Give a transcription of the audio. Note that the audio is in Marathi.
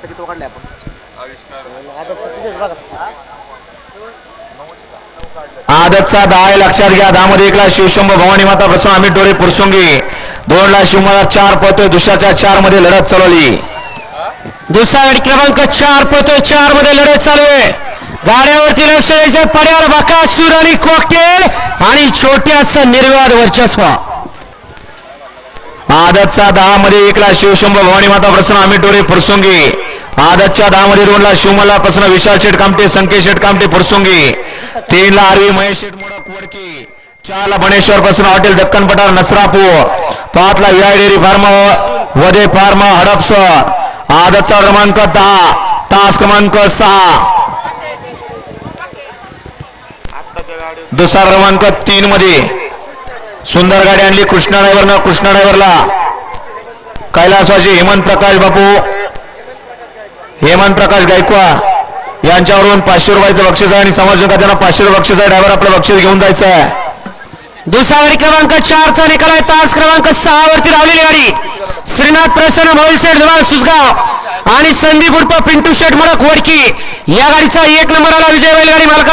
आदतचा किती काढलाय आपण. आदतचा किती बघा. आदतचा दहा आहे लक्षात घ्या. दहा मध्ये एकला शिवशंभ भवानी माता प्रसन्न अमित डोरे पुरसुंगी. दोन ला शिवमाला चार पळतोय. दुसऱ्याच्या चारमध्ये लढत चालवली. दुसरा गट क्रमांक चार पळतोय. चारमध्ये लढत चालू आहे. गाड्यावरती लक्ष द्यायचं. पड्यावर बकासूर आणि कॉकटेल आणि छोट्याचा निर्वाद वर्चस्व. आदतचा दहा मध्ये एकला शिवशंभ भवानी माता प्रसन्न अमित डोरे फुरसुंगी आदतच्या दहा मध्ये दोन ला शिवमला विशाल शेठ कामटे संकेत शेठ कामटे फुरसुंगी तीन ला आरवी महेश शेठ मोडक वडकी. चार ला बनेश्वर हॉटेल दक्कन पठार नसरापूर. पाच ला विआय डेअरी फार्म वदे फार्म हडपस आदतचा क्रमांक दहा तास क्रमांक सहा. दुसरा क्रमांक तीन मध्ये सुंदर गाडी आणली कृष्णा ड्रायव्हरनं कृष्णा ड्रायव्हरला कैलासवाजी हेमंत प्रकाश बापू. हेमंत प्रकाश गायकवाड यांच्यावरून पाचशे रुपयाचं बक्षीस आहे आणि समाज त्यांना पाचशे रुपये बक्षीस आहे. ड्रायव्हर आपलं बक्षीस घेऊन जायचं आहे. दुसरा गाडी क्रमांक चार चा निकाल आहे. तास क्रमांक सहा वरती लावलेली गाडी. श्रीनाथ प्रसन्न भोईल धुमाळ सुसगाव आणि संदीप उर्फ पिंटू शेठ मडक वडकी. या गाडीचा एक नंबर आला विजय बैलगाडी मालका